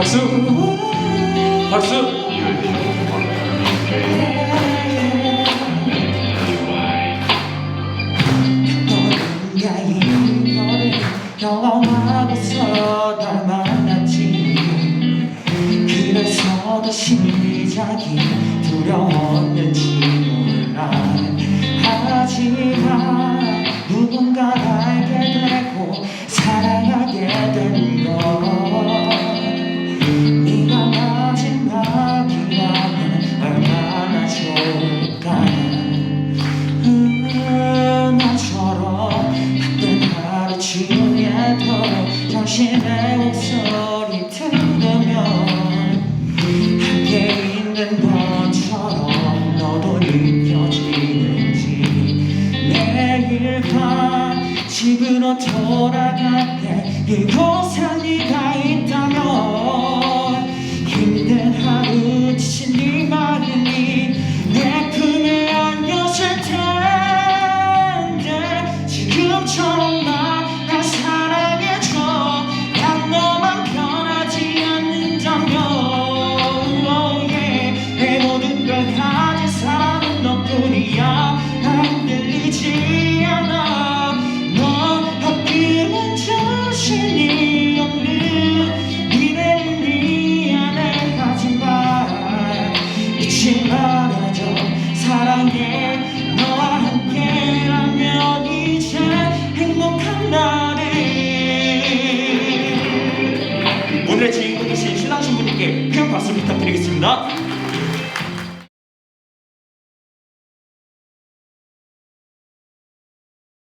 박수! 박수! 경험하고서 날 만났지 그래서 더 시작이 두려웠는지 몰라 하지만 누군가 알게 되고 사랑 목소리 들으면 함께 있는 것처럼 너도 느껴지는지. 매일 밤 집으로 돌아갈 때 이곳에 네가 있다면 힘든 하루 지친 네 마음이 내 품에 안겼을 텐데 지금처럼 오늘의 주인공 되신 신랑 신부님께 큰 박수 부탁드리겠습니다